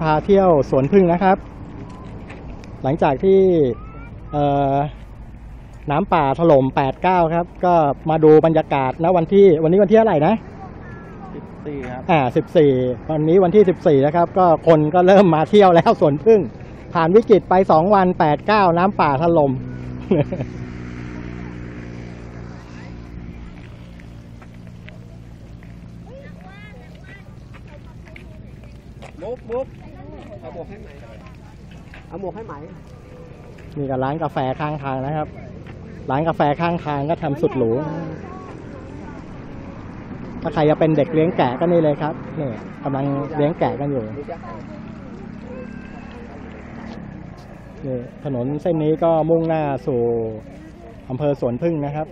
พาเที่ยวสวนพึ่งนะครับ หลังจากที่เอ่อน้ำป่าถล่ม 89 ครับ ก็มาดูบรรยากาศนะวันที่วันนี้วันที่อะไหรนะสี่ครับ อ่า 14 วันนี้วันที่ 14 นะครับ ก็คนก็เริ่มมาเที่ยวแล้วสวนพึ่ง ผ่านวิกฤตไป 2 วัน 89 น้ำป่าถล่ม มุกมุกเอาหมวกให้ไหมเอาหมวกให้ไหมนี่ก็ร้านกาแฟข้างทางนะครับ ร้านกาแฟข้างทางก็ทำสุดหรู ถ้าใครจะเป็นเด็กเลี้ยงแกะก็นี่เลยครับนี่กำลังเลี้ยงแกะกันอยู่นี่ถนนเส้นนี้ก็มุ่งหน้าสู่อำเภอสวนพึ่งนะครับ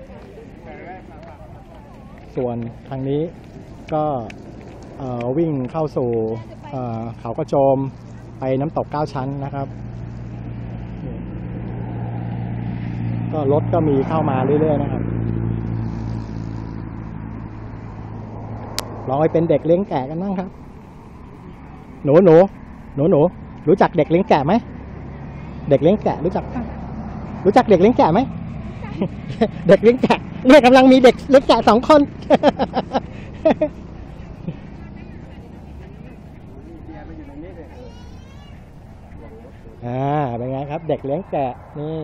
ส่วนทางนี้ก็เอ่อ วิ่งเข้าสู่เขากระโจมไปน้ำตกเก้าชั้นนะครับ ก็รถก็มีเข้ามาเรื่อยๆนะครับลองไปเป็นเด็กเลี้ยงแกะกันบ้างครับ หนูหนูหนูหนูรู้จักเด็กเลี้ยงแกะไหมเด็กเลี้ยงแกะรู้จักรู้จักเด็กเลี้ยงแกะไหมเด็กเลี้ยงแกะเนี่ยกำลังมีเด็กเลี้ยงแกะสองคน อ่า เป็นไงครับ เด็กเลี้ยงแกะ นี่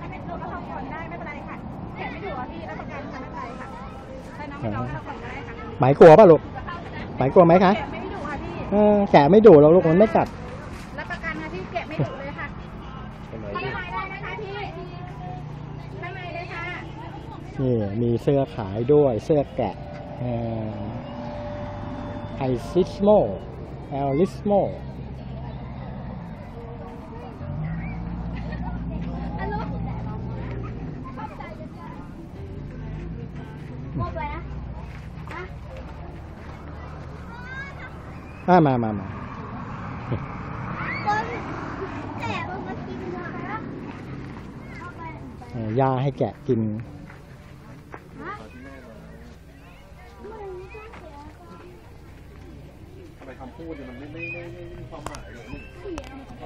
ถ้าไม่รู้ก็ทำก่อนได้ไม่เป็นไรค่ะแกะไม่ถูกอะพี่รับประกันค่ะไม่เป็นไรค่ะถ้าน้องไม่ลองทำก่อนก็ได้ค่ะหมายกลัวป่ะลูก หมายกลัวไหมคะแกะไม่ดุค่ะพี่ เออแกะไม่ดุเราลูกมันไม่กัด รับประกันค่ะพี่แกะไม่ดุเลยค่ะข้างในได้นะคะ นี่มีเสื้อขายด้วยเสื้อแกะไอซิสโมแอลลิสโมอ่ามามามาแกะมากินย่าให้แกะกิน ฮะมันไม่ใช่แกะ ทำไมคำพูดเนี่ยมันไ